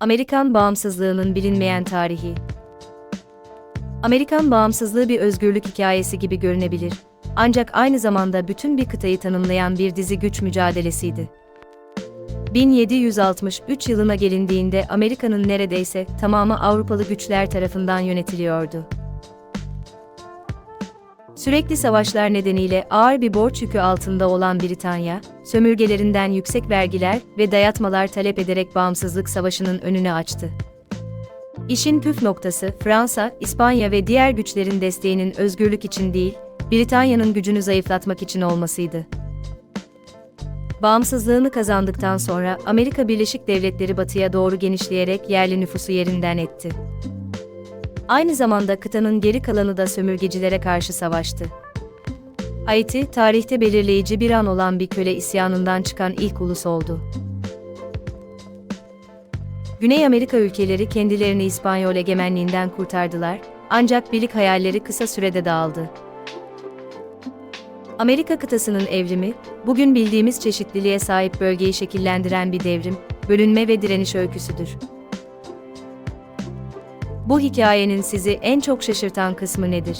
Amerikan bağımsızlığının bilinmeyen tarihi. Amerikan bağımsızlığı bir özgürlük hikayesi gibi görünebilir. Ancak aynı zamanda bütün bir kıtayı tanımlayan bir dizi güç mücadelesiydi. 1763 yılına gelindiğinde Amerika'nın neredeyse tamamı Avrupalı güçler tarafından yönetiliyordu. Sürekli savaşlar nedeniyle ağır bir borç yükü altında olan Britanya, sömürgelerinden yüksek vergiler ve dayatmalar talep ederek bağımsızlık savaşının önünü açtı. İşin püf noktası Fransa, İspanya ve diğer güçlerin desteğinin özgürlük için değil, Britanya'nın gücünü zayıflatmak için olmasıydı. Bağımsızlığını kazandıktan sonra Amerika Birleşik Devletleri batıya doğru genişleyerek yerli nüfusu yerinden etti. Aynı zamanda kıtanın geri kalanı da sömürgecilere karşı savaştı. Haiti, tarihte belirleyici bir an olan bir köle isyanından çıkan ilk ulus oldu. Güney Amerika ülkeleri kendilerini İspanyol egemenliğinden kurtardılar, ancak birlik hayalleri kısa sürede dağıldı. Amerika kıtasının evrimi, bugün bildiğimiz çeşitliliğe sahip bölgeyi şekillendiren bir devrim, bölünme ve direniş öyküsüdür. Bu hikayenin sizi en çok şaşırtan kısmı nedir?